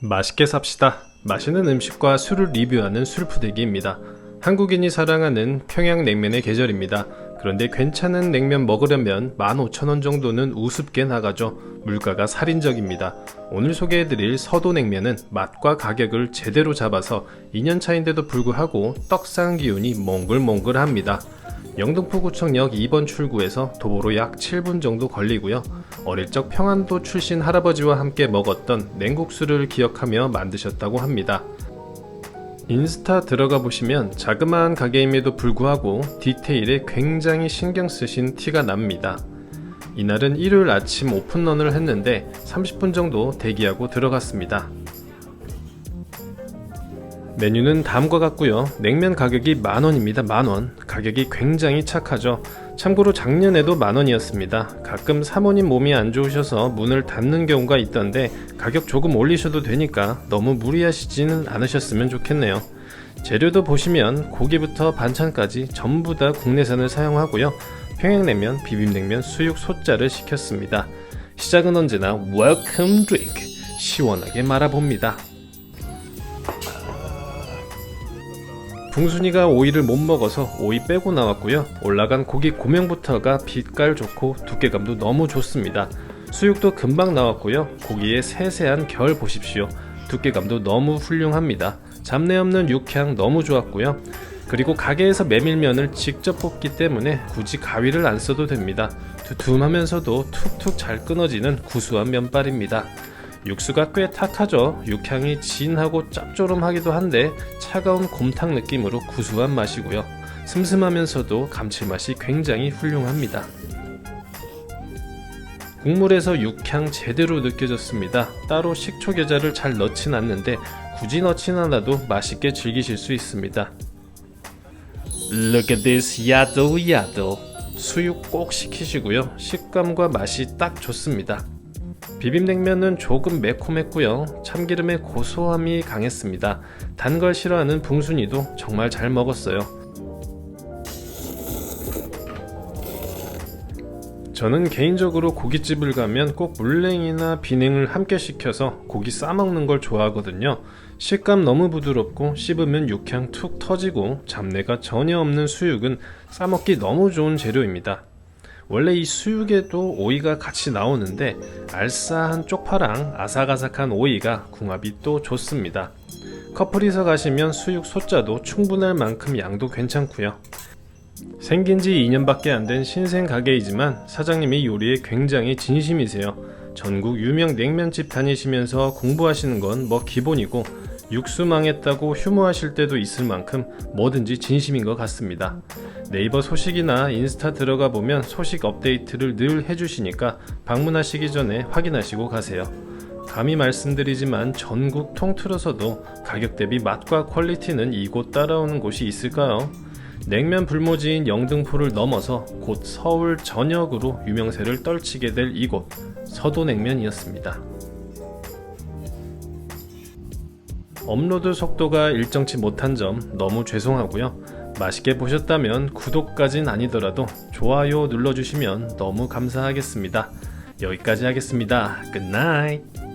맛있게 삽시다. 맛있는 음식과 술을 리뷰하는 술푸대기입니다. 한국인이 사랑하는 평양냉면의 계절입니다. 그런데 괜찮은 냉면 먹으려면 15,000원 정도는 우습게 나가죠. 물가가 살인적입니다. 오늘 소개해드릴 서도냉면은 맛과 가격을 제대로 잡아서 2년 차인데도 불구하고 떡상 기운이 몽글몽글합니다. 영등포구청역 2번 출구에서 도보로 약 7분 정도 걸리고요. 어릴 적 평안도 출신 할아버지와 함께 먹었던 냉국수를 기억하며 만드셨다고 합니다. 인스타 들어가 보시면 자그마한 가게임에도 불구하고 디테일에 굉장히 신경 쓰신 티가 납니다. 이날은 일요일 아침 오픈런을 했는데 30분 정도 대기하고 들어갔습니다. 메뉴는 다음과 같고요. 냉면 가격이 만원입니다. 만원. 가격이 굉장히 착하죠. 참고로 작년에도 만원이었습니다. 가끔 사모님 몸이 안 좋으셔서 문을 닫는 경우가 있던데 가격 조금 올리셔도 되니까 너무 무리하시지는 않으셨으면 좋겠네요. 재료도 보시면 고기부터 반찬까지 전부 다 국내산을 사용하고요. 평양냉면, 비빔냉면, 수육, 소자를 시켰습니다. 시작은 언제나 웰컴 드링크 시원하게 말아봅니다. 붕순이가 오이를 못 먹어서 오이 빼고 나왔고요. 올라간 고기 고명부터가 빛깔 좋고 두께감도 너무 좋습니다. 수육도 금방 나왔고요. 고기의 세세한 결 보십시오. 두께감도 너무 훌륭합니다. 잡내 없는 육향 너무 좋았고요. 그리고 가게에서 메밀면을 직접 볶기 때문에 굳이 가위를 안 써도 됩니다. 두툼하면서도 툭툭 잘 끊어지는 구수한 면발입니다. 육수가 꽤 탁하죠. 육향이 진하고 짭조름하기도 한데 차가운 곰탕 느낌으로 구수한 맛이고요. 슴슴하면서도 감칠맛이 굉장히 훌륭합니다. 국물에서 육향 제대로 느껴졌습니다. 따로 식초 계자를 잘 넣진 않는데 굳이 넣진 않아도 맛있게 즐기실 수 있습니다. Look at this 야도 야도 수육 꼭 시키시고요. 식감과 맛이 딱 좋습니다. 비빔냉면은 조금 매콤했고요. 참기름의 고소함이 강했습니다. 단 걸 싫어하는 붕순이도 정말 잘 먹었어요. 저는 개인적으로 고깃집을 가면 꼭 물냉이나 비냉을 함께 시켜서 고기 싸먹는 걸 좋아하거든요. 식감 너무 부드럽고 씹으면 육향 툭 터지고 잡내가 전혀 없는 수육은 싸먹기 너무 좋은 재료입니다. 원래 이 수육에도 오이가 같이 나오는데 알싸한 쪽파랑 아삭아삭한 오이가 궁합이 또 좋습니다. 커플이서 가시면 수육 소자도 충분할 만큼 양도 괜찮고요. 생긴 지 2년밖에 안 된 신생 가게이지만 사장님이 요리에 굉장히 진심이세요. 전국 유명 냉면집 다니시면서 공부하시는 건 뭐 기본이고 육수 망했다고 휴무하실 때도 있을 만큼 뭐든지 진심인 것 같습니다. 네이버 소식이나 인스타 들어가 보면 소식 업데이트를 늘 해주시니까 방문하시기 전에 확인하시고 가세요. 감히 말씀드리지만 전국 통틀어서도 가격 대비 맛과 퀄리티는 이곳 따라오는 곳이 있을까요? 냉면 불모지인 영등포를 넘어서 곧 서울 전역으로 유명세를 떨치게 될 이곳 서도냉면이었습니다. 업로드 속도가 일정치 못한 점 너무 죄송하고요. 맛있게 보셨다면 구독까진 아니더라도 좋아요 눌러주시면 너무 감사하겠습니다. 여기까지 하겠습니다. 굿나잇!